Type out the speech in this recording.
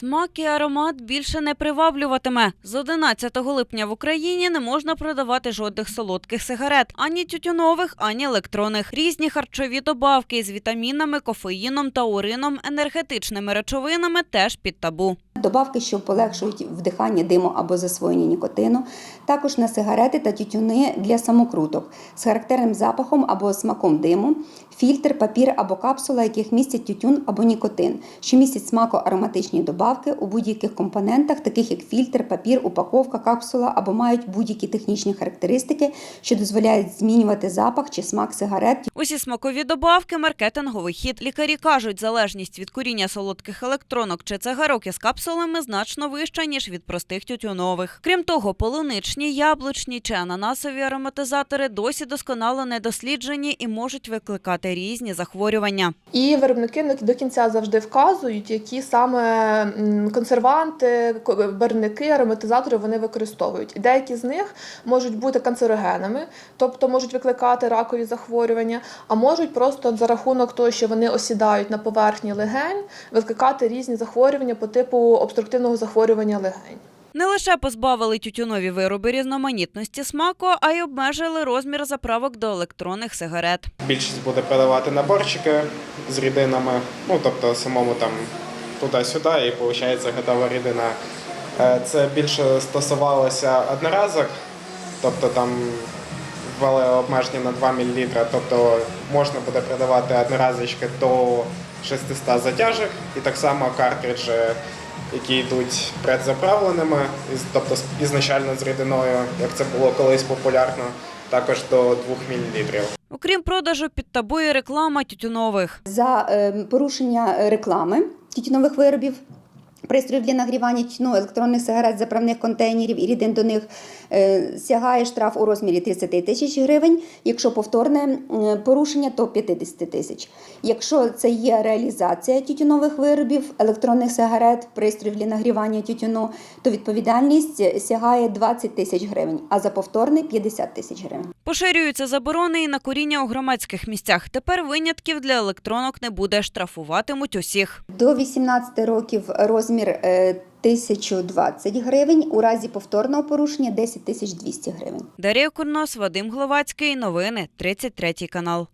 Смак і аромат більше не приваблюватиме. З 11 липня в Україні не можна продавати жодних солодких сигарет, ані тютюнових, ані електронних. Різні харчові добавки з вітамінами, кофеїном, таурином, енергетичними речовинами теж під табу. Добавки, що полегшують вдихання диму або засвоєння нікотину, також на сигарети та тютюни для самокруток з характерним запахом або смаком диму, фільтр, папір або капсула, яких містять тютюн або нікотин, що містять смако-ароматичні добавки у будь-яких компонентах, таких як фільтр, папір, упаковка, капсула або мають будь-які технічні характеристики, що дозволяють змінювати запах чи смак сигарет, Усі смакові добавки – маркетинговий хід. Лікарі кажуть, залежність від куріння солодких електронок чи цигарок із капсулами значно вища, ніж від простих тютюнових. Крім того, полуничні, яблучні чи ананасові ароматизатори досі досконало не досліджені і можуть викликати різні захворювання. І виробники до кінця завжди вказують, які саме консерванти, ко- барвники, ароматизатори вони використовують. Деякі з них можуть бути канцерогенами, тобто можуть викликати ракові захворювання, а можуть просто за рахунок того, що вони осідають на поверхні легень, викликати різні захворювання по типу обструктивного захворювання легень. Не лише позбавили тютюнові вироби різноманітності смаку, а й обмежили розмір заправок до електронних сигарет. Більшість буде продавати наборчики з рідинами, ну тобто самому там туди-сюди, і виходить готова рідина. Е, Це більше стосувалося одноразок, тобто там ввели обмеження на 2 мл, тобто можна буде продавати одноразочки до 600 затяжок, і так само картриджі, які йдуть предзаправленими, із- тобто ізначально з рідиною, як це було колись популярно, також до 2 мл. Окрім продажу під табою реклама тютюнових. за е, порушення реклами тютюнових виробів. Пристроїв для нагрівання тютюну, електронних сигарет, заправних контейнерів і рідин до них е, сягає штраф у розмірі 30 тисяч гривень. Якщо повторне е, порушення, то 50 тисяч. Якщо це є реалізація тютюнових виробів, електронних сигарет, пристроїв для нагрівання тютюну, то відповідальність сягає 20 тисяч гривень, а за повторне 50 тисяч гривень. Поширюються заборони і на куріння у громадських місцях. Тепер винятків для електронок не буде, штрафуватимуть усіх. До 18 років розмір е, 1020 гривень, у разі повторного порушення 10 200 гривень. Дарія Курнос, Вадим Гловацький. Новини 33 канал.